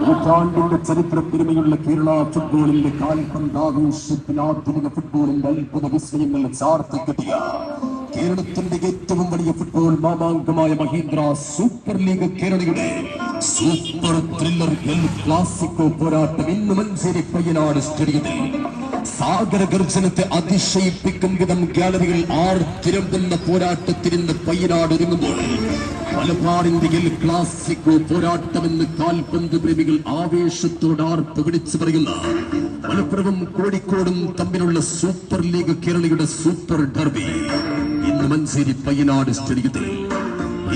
നൂറ്റാണ്ടിന്റെ ചരിത്ര പെരുമയുള്ള കേരള ഫുട്ബോളിന്റെ കാൽപന്താഘോഷത്തിൽ ആധുനിക ഫുട്ബോളിന്റെ അത്ഭുത വിസ്മയങ്ങൾ ചാർത്തിക്കെട്ടിയ കേരളത്തിന്റെ ഏറ്റവും വലിയ ഫുട്ബോൾ മാമാങ്കമായ മഹീന്ദ്ര സൂപ്പർ ലീഗ് കേരളയുടെ സൂപ്പർ ത്രില്ലർ എൽ ക്ലാസിക്കോ പോരാട്ടം ഇന്ന് മഞ്ചേരി പയ്യനാട് സ്റ്റേഡിയത്തിൽ സാഗര ഗർജനത്തെ അതിശയിപ്പിക്കും വിധം ഗാലറികൾ ആർത്തിരമ്പുന്ന പോരാട്ടത്തിരുന്ന് പയ്യനാട് ഒരുങ്ങുമ്പോൾ മലബാറിന്റെ എൽ ക്ലാസിക്കോ പോരാട്ടമെന്ന് കാൽപന്ത് പ്രേമികൾ ആവേശത്തോട് ആർപ്പ് പറയുന്ന മലപ്പുറവും കോഴിക്കോടും തമ്മിലുള്ള സൂപ്പർ ലീഗ് കേരളയുടെ സൂപ്പർ ഡർബി ഇന്ന് മഞ്ചേരി പയ്യനാട് സ്റ്റേഡിയത്തിൽ.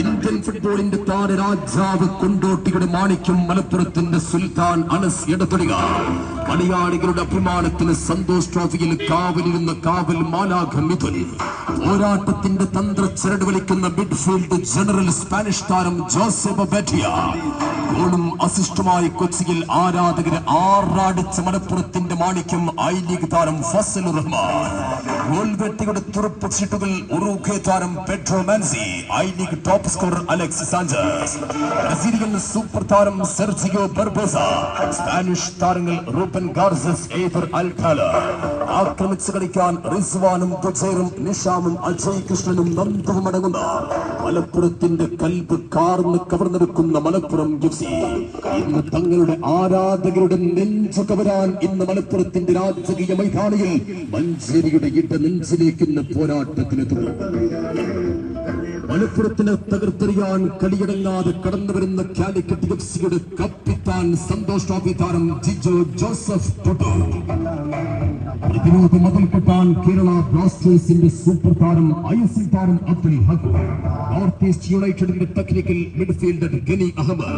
ഇന്ത്യൻ ഫുട്ബോളിന്റെ താരരാജാവ് കൊണ്ടോട്ടിയുടെ മാണിക്യം മലപ്പുറത്തിന്റെ സുൽത്താൻ അനസ് ഇടതൊടിക മലയാളികളുടെ അഭിമാനത്തിന് സന്തോഷ് ട്രോഫിയിൽ കാവലിരുന്ന കാവൽ മാലാഖ മിഥുൻ. പോരാട്ടത്തിന്റെ തന്ത്ര ചരട് വലിക്കുന്ന മിഡ്ഫീൽഡ് ജനറൽ സ്പാനിഷ് താരം ജോസഫ് ബെറ്റിയ. ഗോളും അസിസ്റ്റുമായി കൊച്ചിയിൽ ആരാധകരെ ആറാടിച്ച മലപ്പുറത്തിന്റെ മാണിക്യം ഐ ലീഗ് താരം ഫസൽ റഹ്മാൻ. ഗോൾ വെട്ടിയുടെ തുറപ്പ് ചീട്ടുകൾ ഉറുഖെ താരം Pedro Manzi. I League top scorer Alex Sanchez. Brazilian super താരം സെർജിയോ ബർബോസ. സ്പാനിഷ് താരങ്ങൾ റൂപ്പൻ ഗാർസസ് ഏതർ അൽഖാല ആക്രമിച്ചു കളിക്കാൻ റിസ്വാനും ദുജേറും നിഷാമും അജയ് കൃഷ്ണനും നന്ദവും അടങ്ങുന്ന മലപ്പുറത്തിന്റെ കൽബ് കാർന്ന് കവർന്നെടുക്കുന്ന മലപ്പുറം എഫ് സി ഇന്ന് തങ്ങളുടെ ആരാധകരുടെ നെഞ്ചു കവരാൻ ഇന്ന് മലപ്പുറത്തിന്റെ രാജകീയ മൈതാനിയിൽ മഞ്ചേരിയുടെ ഇട്ട നെഞ്ചിലേക്കുന്ന പോരാട്ടത്തിനെത്തുന്നു മലപ്പുറത്തിന് തകർത്തെറിയാൻ കളിയടങ്ങാതെ കടന്നു വരുന്ന കാലിക്കറ്റ് എഫ് സിയുടെ കപ്പിത്താൻ സന്തോഷ് ട്രോഫി താരം ജിജോ ജോസഫ് പ്രതിരോധ മതം കിട്ടാൻ കേരള ബ്ലാസ്റ്റേഴ്സിന്റെ സൂപ്പർ താരം ഐ എസ് എൽ താരം അബ്ദുൽ ഹഖ്. നോർത്ത് ഈസ്റ്റ് യുണൈറ്റഡിന്റെ technical midfielder Gani Ahammad.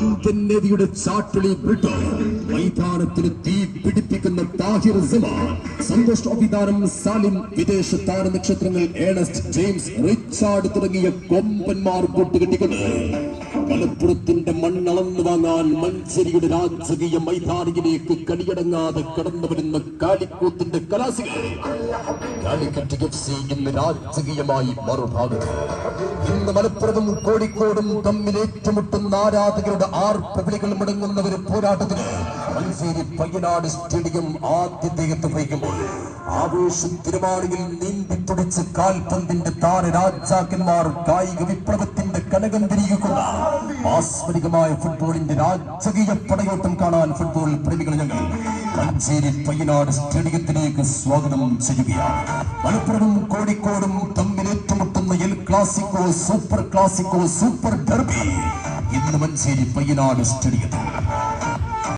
Indian നേവിയുടെ ചാട്ടുളി ബ്രിട്ടോ. മൈതാനത്തിന് തീ പിടിപ്പിക്കുന്ന താഹിർ സമാൻ. സന്തോഷ് താരം സാലിം വിദേശ താര നക്ഷത്രങ്ങൾ ഏണസ്റ്റ് ജെയിംസ് റിച്ചാർഡ് തുടങ്ങിയ കൊമ്പന്മാർ കൂട്ടുകെട്ടിക്കൊണ്ട് മലപ്പുറത്തിന്റെ മണ്ണളന്ന് വാങ്ങാൻ മഞ്ചേരിയുടെ രാജകീയ മൈതാനിയിലേക്ക് കടിയടങ്ങാതെ കടന്നു വരുന്ന കാലിക്കൂത്തിന്റെ കലാസികൾ. കാലിക്കറ്റ് എഫ് സി ഇന്ന് രാജകീയമായി മറുഭാഗം. ഇന്ന് മലപ്പുറവും കോഴിക്കോടും തമ്മിൽ ഏറ്റുമുട്ടുന്ന ആരാധകരുടെ ആർ ആർപ്പവിളികൾ മുടങ്ങുന്ന ഒരു പോരാട്ടത്തിന് മഞ്ചേരി പയ്യനാട് സ്റ്റേഡിയം ആദ്യത്തെ വഹിക്കുമ്പോൾ ആവേശം തിരുമാളിയിൽ നീന്തി തുടിച്ച് കാൽപന്തിന്റെ താര രാജാക്കന്മാർ കായിക വിപ്ലവത്തിന്റെ കനകം തിരികുന്ന ആസ്മരികമായ ഫുട്ബോളിന്റെ രാജകീയ പടയോട്ടം കാണാൻ ഫുട്ബോൾ പ്രേമികൾ ഞങ്ങൾ മഞ്ചേരി പയ്യനാട് സ്റ്റേഡിയത്തിലേക്ക് സ്വാഗതം ചെയ്യുകയാണ്. മലപ്പുറവും കോഴിക്കോടും തമ്മിൽ ഏറ്റുമുട്ടുന്ന El Clasico super clasico super derby ഇന്ന് മഞ്ചേരി പയ്യനാട് സ്റ്റേഡിയത്തിൽ.